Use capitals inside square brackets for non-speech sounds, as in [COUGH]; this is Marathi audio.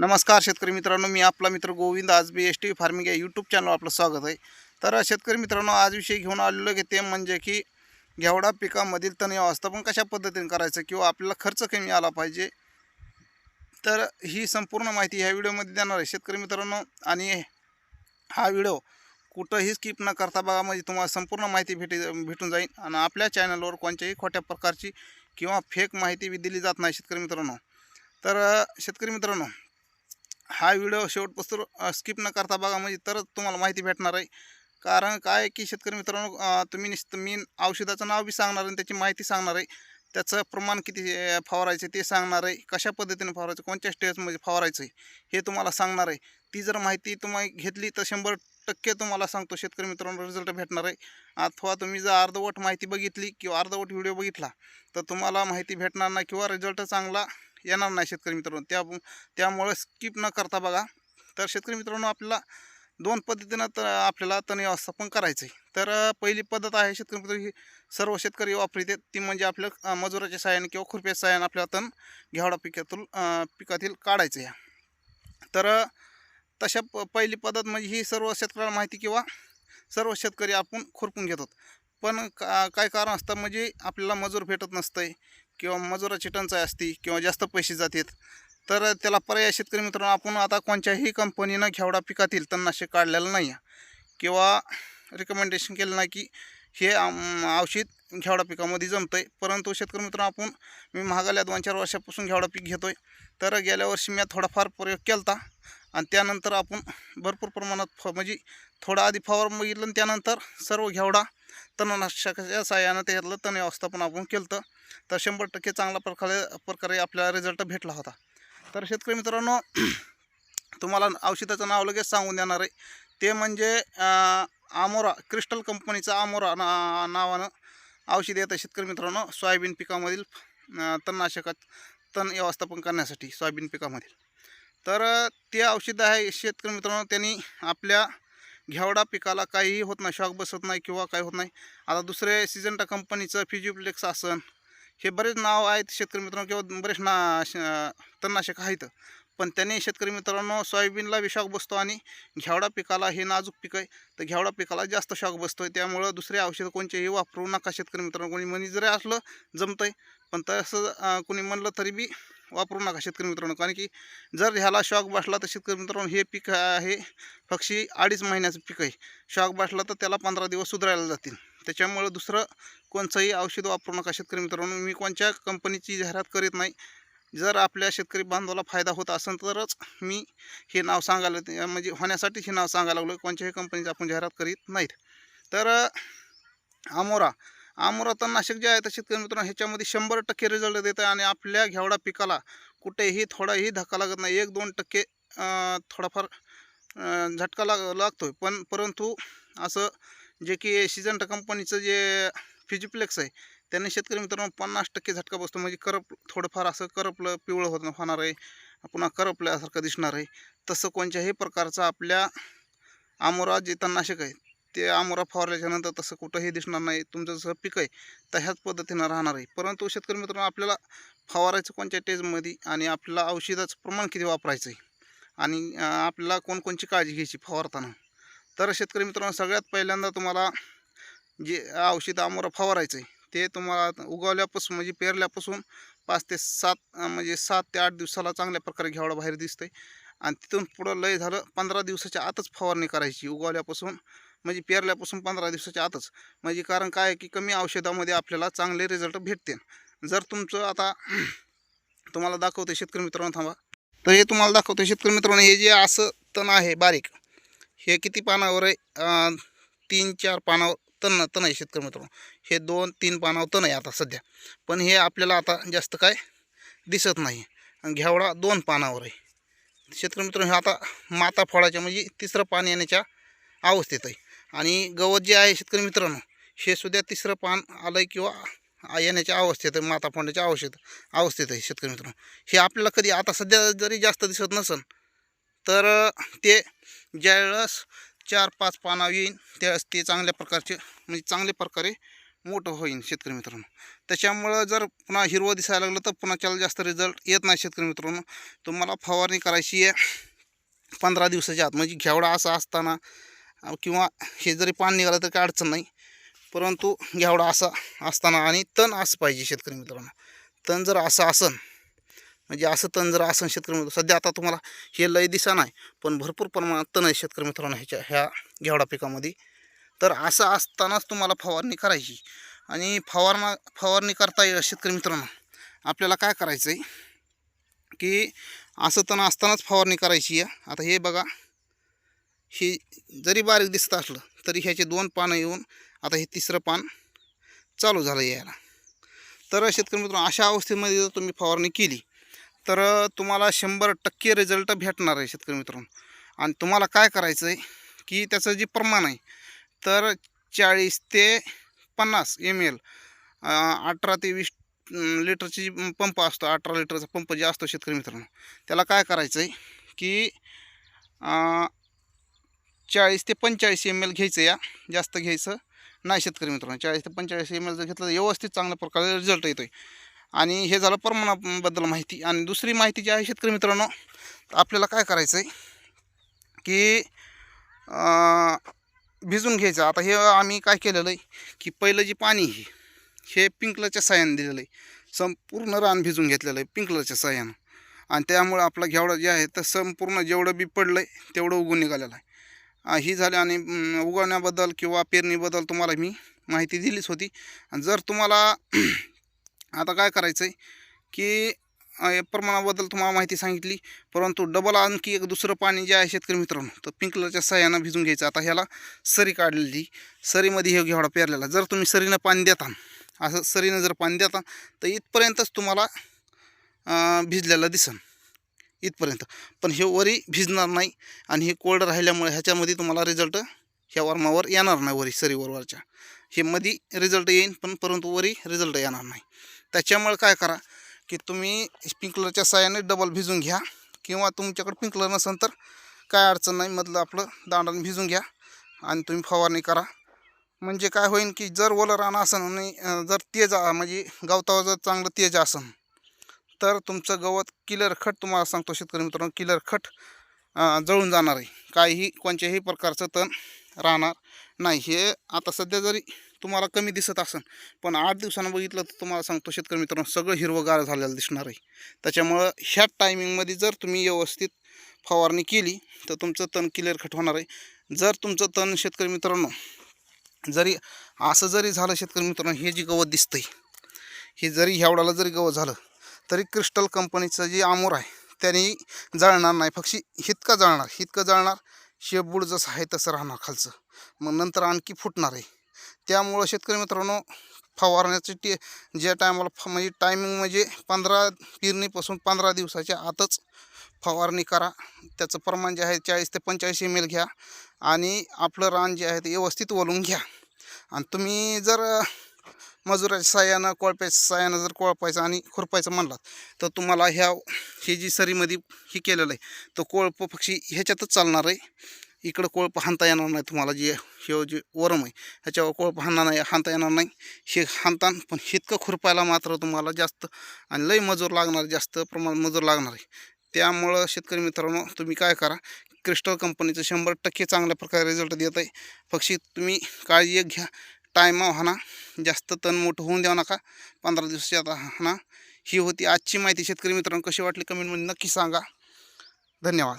नमस्कार शेतकरी मित्रांनो मी आपला मित्र गोविंद आज बी एस टी फार्मिंग या यूट्यूब चॅनलवर आपलं स्वागत आहे. तर शेतकरी मित्रांनो आज विषय घेऊन आलेलो की ते म्हणजे की घेवडा पिकामधील तण व्यवस्थापन कशा पद्धतीने करायचं किंवा आपल्याला खर्च कमी आला पाहिजे. तर ही संपूर्ण माहिती ह्या व्हिडिओमध्ये देणार आहे. शेतकरी मित्रांनो आणि हा व्हिडिओ कुठंही स्किप न करता बघा म्हणजे तुम्हाला संपूर्ण माहिती भेटी भेटून जाईल. आणि आपल्या चॅनलवर कोणत्याही खोट्या प्रकारची किंवा फेक माहिती बी दिली जात नाही शेतकरी मित्रांनो. तर शेतकरी मित्रांनो हा व्हिडिओ शेवटपासून स्किप न करता बघा म्हणजे तरच तुम्हाला माहिती भेटणार आहे. कारण काय आहे की शेतकरी मित्रांनो तुम्ही निश्चित मी औषधाचं नाव बी सांगणार आणि त्याची माहिती सांगणार आहे. त्याचं प्रमाण किती फवारायचं ते सांगणार आहे. कशा पद्धतीने फवारायचं कोणत्या स्टेजमध्ये फवारायचं आहे हे तुम्हाला सांगणार आहे. ती जर माहिती तुम्ही घेतली तर शंभर टक्के तुम्हाला सांगतो शेतकरी मित्रांनो रिझल्ट भेटणार आहे. अथवा तुम्ही जर अर्धवट माहिती बघितली किंवा अर्धवट व्हिडिओ बघितला तर तुम्हाला माहिती भेटणार नाही किंवा रिझल्ट चांगला येणार नाही शेतकरी मित्रांनो. त्या त्यामुळे स्किप न करता बघा. तर शेतकरी मित्रांनो आपल्याला दोन पद्धतीनं तर आपल्याला तण व्यवस्थापन करायचं आहे तर पहिली पद्धत आहे शेतकरी मित्र ही सर्व शेतकरी वापरते ती म्हणजे आपल्या मजुराच्या सहाय्याने किंवा खुरप्याच्या सहाय्याने आपल्याला तण घेवडा पिकातून पिकातील काढायचं आहे तर तशा प पहिली पद्धत म्हणजे ही सर्व शेतकऱ्याला माहिती किंवा सर्व शेतकरी आपण खुरपून घेतात. पण का काय कारण असतं म्हणजे आपल्याला मजूर भेटत नसतंय किंवा मजुराची टंचाई असते किंवा जास्त पैसे जातात. तर त्याला पर्याय शेतकरी मित्रांनो आपण आता कोणत्याही कंपनीनं घेवडा पिकातील तणनाशक काढलेलं नाही आहे किंवा रिकमेंडेशन केलं नाही की हे औषध घेवडा पिकामध्ये जमतं आहे परंतु शेतकरी मित्र आपण मी महागाल्या दोन चार वर्षापासून घेवडा पीक घेतो आहे तर गेल्या वर्षी मी थोडाफार प्रयोग केला होता आणि त्यानंतर आपण भरपूर प्रमाणात फ म्हणजे थोडा आधी फवार बघितलं आणि त्यानंतर सर्व घेवडा तणनाशकाच्या साह्यानं त्याच्यातलं तण व्यवस्थापन आपण केलं तर शंभर टक्के चांगल्या प्रकारे प्रकारे आपल्याला रिझल्ट भेटला होता. तर शेतकरी मित्रांनो [CLEARS THROAT] तुम्हाला औषधाचं नाव लगेच सांगून देणार आहे. ते म्हणजे आमोरा क्रिस्टल कंपनीचं आमोरा ना नावानं औषध येतं शेतकरी मित्रांनो. सोयाबीन पिकामधील तणनाशकात तण व्यवस्थापन करण्यासाठी सोयाबीन पिकामधील. तर ते औषध आहे शेतकरी मित्रांनो त्यांनी आपल्या घेवडा पिकाला काहीही होत नाही शॉक बसत नाही किंवा काही होत नाही. आता दुसरे सिजंटा कंपनीचं फिजिप्लेक्स असन हे बरेच नाव आहेत शेतकरी मित्रांनो किंवा बरेच ना श- तणनाशक आहेत. पण त्याने शेतकरी मित्रांनो सोयाबीनला बी शॉक बसतो आणि घेवडा पिकाला हे नाजूक पीक आहे. तर घेवडा पिकाला जास्त शॉक बसतो आहे त्यामुळं दुसरे औषधं कोणतेही वापरू नका शेतकरी मित्रांनो. कोणी मनी जरी असलं जमतं आहे पण तसं कोणी म्हणलं तरी बी वापरू नका शेतकरी मित्रांनो. कारण की जर ह्याला शॉक बसला तर शेतकरी मित्रांनो हे पीक आहे पक्षी अडीच महिन्याचं पीक आहे. शॉक बसला तर त्याला पंधरा दिवस सुधारायला जातील. त्याच्यामुळं दुसरं कोणचंही औषध वापरू नका शेतकरी मित्रांनो. मी कोणत्या कंपनीची जाहिरात करीत नाही जर आपल्या शेतकरी बांधवाला फायदा होत असेल तरच मी हे नाव सांगायला म्हणजे होण्यासाठी हे नाव सांगायला लागलो कोणत्याही कंपनीचं आपण जाहिरात करीत नाहीत. तर आमोरा आमोरा आमोरा तणनाशक जे आहे तर शेतकरी मित्रांनो ह्याच्यामध्ये शंभर टक्के रिझल्ट देतं आहे आणि आपल्या घेवडा पिकाला कुठेही थोडाही धक्का लागत नाही. एक दोन टक्के थोडाफार झटका लाग लागतो आहे पण परंतु असं जे की सिजंट कंपनीचं जे फिजिप्लेक्स आहे त्यांनी शेतकरी मित्रांनो पन्नास टक्के झटका बसतो. म्हणजे करप थोडंफार असं करपलं पिवळं होत होणार आहे. पुन्हा करपल्यासारखं दिसणार आहे. तसं कोणत्याही प्रकारचं आपल्या आमोरा जे तणनाशक आहे ते आमोरा फवारल्याच्यानंतर तसं कुठंही दिसणार नाही. तुमचं जसं पीक आहे तर ह्याच पद्धतीनं राहणार आहे. परंतु शेतकरी मित्रांनो आपल्याला फवारायचं कोणत्या टेजमध्ये आणि आपल्याला औषधाचं प्रमाण किती वापरायचं आहे आणि आपल्याला कोणकोणची काळजी घ्यायची फवारताना? तर शेतकरी मित्रांनो सगळ्यात पहिल्यांदा तुम्हाला जे औषध आमोरा फवारायचं आहे ते तुम्हाला उगवल्यापासून म्हणजे पेरल्यापासून पाच ते सात म्हणजे सात ते आठ दिवसाला चांगल्या प्रकारे घेवडा बाहेर दिसतंय. आणि तिथून पुढं लय झालं पंधरा दिवसाच्या आतच फवारणी करायची उगवल्यापासून म्हणजे पेरल्यापासून पंधरा दिवसाच्या आतच. म्हणजे कारण काय आहे की कमी औषधामध्ये आपल्याला चांगले रिझल्ट भेटते. जर तुमचं आता [CLEARS THROAT] तुम्हाला दाखवते शेतकरी मित्रांनो थांबा. तर हे तुम्हाला दाखवतो शेतकरी मित्रांनो हे जे असं तण आहे बारीक हे किती पानावर आहे? तीन चार पानावर तण तण आहे शेतकरी मित्रांनो. हे दोन तीन पानावर तण आहे आता सध्या. पण हे आपल्याला आता जास्त काय दिसत नाही. आणि घ्यावडा दोन पानावर आहे. शेतकरी मित्रांनो हे आता माता फळाच्या म्हणजे तिसरं पान येण्याच्या अवस्थेत आहे. आणि गवत जे आहे शेतकरी मित्रांनो हे सुद्धा तिसरं पान आलं आहे किंवा येण्याच्या अवस्थेत आहे माता फोडण्याच्या अवस्थेत अवस्थेत आहे शेतकरी मित्रांनो. हे आपल्याला कधी आता सध्या जरी जास्त दिसत नसेल तर ते ज्यावेळेस चार पाच पानं येईन त्यावेळेस ते चांगल्या प्रकारचे म्हणजे चांगल्या प्रकारे मोठं होईल शेतकरी मित्रांनो. त्याच्यामुळं जर पुन्हा हिरवं दिसायला लागलं तर पुन्हा त्याला जास्त रिझल्ट येत नाही शेतकरी मित्रांनो. तुम्हाला फवारणी करायची आहे पंधरा दिवसाच्या आत. म्हणजे घेवडा असा असताना किंवा हे जरी पान निघालं तर काय अडचण नाही. परंतु घेवडा असा असताना आणि तण असं पाहिजे शेतकरी मित्रांनो. तण जर असं असन म्हणजे असं तण जर असन शेतकरी मित्र सध्या आता तुम्हाला हे लय दिसा नाही पण भरपूर प्रमाणात तण आहे शेतकरी मित्रांनो ह्याच्या ह्या घेवडा पिकामध्ये. तर असं असतानाच तुम्हाला फवारणी करायची. आणि फवारणा फवारणी करता येईल शेतकरी मित्रांनो आपल्याला काय करायचं आहे की असं तण असतानाच फवारणी करायची आहे आता हे बघा हे जरी बारीक दिसत असलं तरी ह्याचे दोन पानं येऊन आता हे तिसरं पान चालू झालं यायला. तर शेतकरी मित्रांनो अशा अवस्थेमध्ये जर तुम्ही फवारणी केली तर तुम्हाला शंभर टक्के रिझल्ट भेटणार आहे शेतकरी मित्रांनो. आणि तुम्हाला काय करायचं आहे की त्याचं जे प्रमाण आहे तर चाळीस ते पन्नास एम एल अठरा ते वीस लिटरची जी पंप असतो अठरा लिटरचा पंप जे असतो शेतकरी मित्रांनो त्याला काय करायचं आहे की चाळीस ते पंचेचाळीस एम एल घ्यायचं या जास्त घ्यायचं नाही शेतकरी मित्रांनो. चाळीस ते पंचेचाळीस एम एल जर घेतलं तर व्यवस्थित चांगल्या प्रकारे रिझल्ट येतो आहे आणि हे झालं परमानाबद्दल माहिती. आणि दुसरी माहिती जी आहे शेतकरी मित्रांनो तर आपल्याला काय करायचं आहे की भिजून घ्यायचं. आता हे आम्ही काय केलेलं आहे की पहिलं जे पाणी हे हे पिंकलरच्या साह्यानं दिलेलं आहे संपूर्ण रान भिजून घेतलेलं आहे पिंकलरच्या साह्यानं आणि त्यामुळं आपला घेवडा जे आहे तर संपूर्ण जेवढं बी पडलं आहे तेवढं उगून निघालेलं आहे. ही झाली आणि उगवण्याबद्दल किंवा पेरणीबद्दल तुम्हाला मी माहिती दिलीच होती. आणि जर तुम्हाला आता काय करायचं आहे की या प्रमाणाबद्दल तुम्हाला माहिती सांगितली परंतु डबल आणखी एक दुसरं पाणी जे आहे शेतकरी मित्रांनो तर पिंकलरच्या सहाय्यानं भिजून घ्यायचं. आता ह्याला सरी काढलेली सरीमध्ये हे घेवडा पेरलेला. जर तुम्ही सरीनं पाणी देता असं सरीनं जर पाणी देता तर इथपर्यंतच तुम्हाला भिजलेलं दिसन. इथपर्यंत. पण हे वरी भिजणार नाही आणि हे कोल्ड राहिल्यामुळे ह्याच्यामध्ये तुम्हाला रिझल्ट ह्या वर्मावर येणार नाही वरी सरीवर वरच्या हे मध्ये रिझल्ट येईन पण परंतु वरी रिझल्ट येणार नाही. त्याच्यामुळे काय करा की तुम्ही स्प्रिंकलरच्या साह्याने डबल भिजून घ्या. किंवा तुमच्याकडे स्प्रिंकलर नसेल तर काय अडचण नाही. मधलं आपलं दांडाने भिजून घ्या आणि तुम्ही फवारणी करा. म्हणजे काय होईल की जर ओलं रान असन आणि जर तेज म्हणजे गवतावर जर चांगलं तेज असन तर तुमचं गवत किलर खट तुम्हाला सांगतो शेतकरी मित्रांनो किलर खट जळून जाणार आहे. काहीही कोणत्याही प्रकारचं तण राहणार नाही. हे आता सध्या जरी तुम्हाला कमी दिसत असेल पण आठ दिवसानं बघितलं तर तुम्हाला सांगतो शेतकरी मित्रांनो सगळं हिरवंगार झालेलं दिसणार आहे. त्याच्यामुळं ह्या टायमिंगमध्ये जर तुम्ही व्यवस्थित फवारणी केली तर तुमचं तण क्लिअर कट होणार आहे. जर तुमचं तण शेतकरी मित्रांनो जरी असं जरी झालं शेतकरी मित्रांनो हे जे गवत दिसतंय हे जरी ह्यावडाला जरी गवत झालं तरी क्रिस्टल कंपनीचं जे आमोर आहे त्याने जळणार नाही. फक्त हितकं जळणार. हितकं जळणार शेबूड जसं आहे तसं राहणार खालचं. मग नंतर आणखी फुटणार आहे. त्यामुळं शेतकरी मित्रांनो फवारण्याची टे ज्या टायमाला फ म्हणजे टायमिंग म्हणजे पंधरा पेरणीपासून पंधरा दिवसाच्या आतच फवारणी करा. त्याचं प्रमाण जे आहे चाळीस ते पंचेचाळीस एम एल घ्या आणि आपलं रान जे आहे ते व्यवस्थित वलून घ्या. आणि तुम्ही जर मजुराच्या साह्यानं कोळप्याच्या साह्यानं जर कोळपायचं आणि खुरपायचं म्हणलात तर तुम्हाला ह्या ही जी सरीमध्ये हे केलेलं आहे तर कोळप पक्षी ह्याच्यातच चालणार आहे. इकडं कोळप हाणता येणार नाही तुम्हाला जे हे जे वरम आहे ह्याच्यावर कोळप हाणणार नाही हाणता येणार नाही. हे हाणतान पण इतकं खुरपायला मात्र तुम्हाला जास्त आणि लई मजूर लागणार जास्त प्रमाणात मजूर लागणार आहे. त्यामुळं शेतकरी मित्रांनो तुम्ही काय करा क्रिस्टल कंपनीचं शंभर टक्के चांगल्या प्रकारे रिझल्ट देत आहे. पक्षी तुम्ही काळजी एक घ्या टायमा हाना जास्त तण मोठं होऊन द्यावं नका पंधरा दिवसाची आता हाना ही होती आजची माहिती. शेतकरी मित्रांनो कशी वाटली कमेंटमध्ये नक्की सांगा. धन्यवाद.